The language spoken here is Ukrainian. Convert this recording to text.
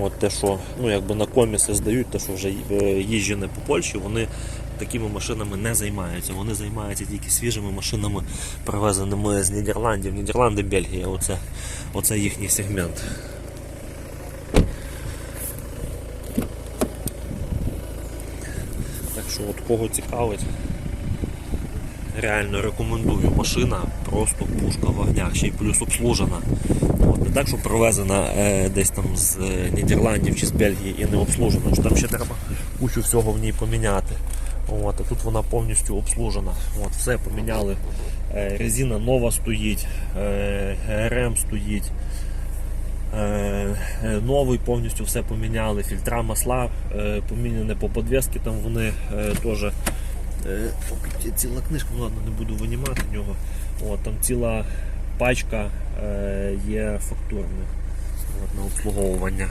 От те, що ну, якби на коміси здають, те, що вже е, їжджені по Польщі, вони такими машинами не займаються. Вони займаються тільки свіжими машинами, привезеними з Нідерландів. Нідерланди, Бельгія, оце, оце їхній сегмент. Так що от кого цікавить, реально рекомендую. Машина просто пушка в огнях, ще й плюс обслужена. От, не так, що привезена е, десь там з е, Нідерландів чи з Бельгії і не обслужена, що там ще треба кучу всього в ній поміняти. От, а тут вона повністю обслужена. От, все поміняли. Е, резина нова стоїть, е, ГРМ стоїть. Е, е, Новий повністю все поміняли, фільтра масла е, поміняні по подвески, там вони теж ціла книжка, ну ладно, не буду винімати нього. От, там ціла пачка е, є фактурних на обслуговування.